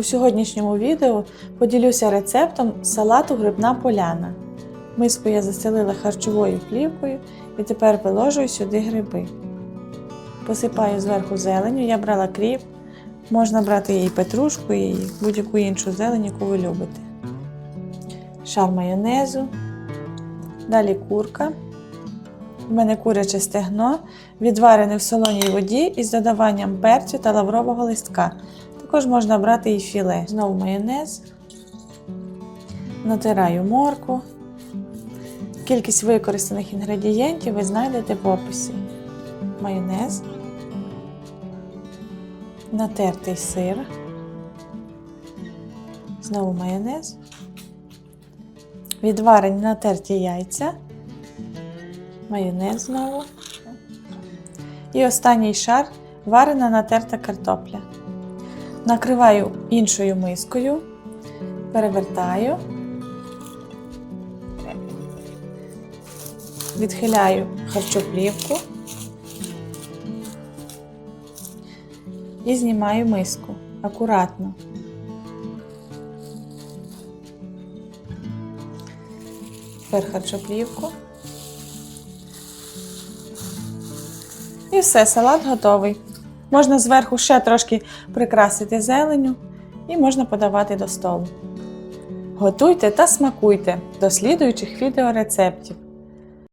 У сьогоднішньому відео поділюся рецептом салату грибна поляна. Миску я застелила харчовою плівкою і тепер виложую сюди гриби. Посипаю зверху зеленю, я брала кріп, можна брати і петрушку, і будь-яку іншу зелень, яку ви любите. Шар майонезу, далі курка. У мене куряче стегно, відварене в солоній воді із додаванням перцю та лаврового листка. Також можна брати і філе. Знову майонез. Натираю морку. Кількість використаних інгредієнтів ви знайдете в описі. Майонез. Натертий сир. Знову майонез. Відварені натерті яйця. Майонез знову. І останній шар варена натерта картопля. Накриваю іншою мискою, перевертаю, відхиляю харчоплівку і знімаю миску акуратно. Тепер харчоплівку. І все, салат готовий. Можна зверху ще трошки прикрасити зеленю і можна подавати до столу. Готуйте та смакуйте до слідуючих відеорецептів.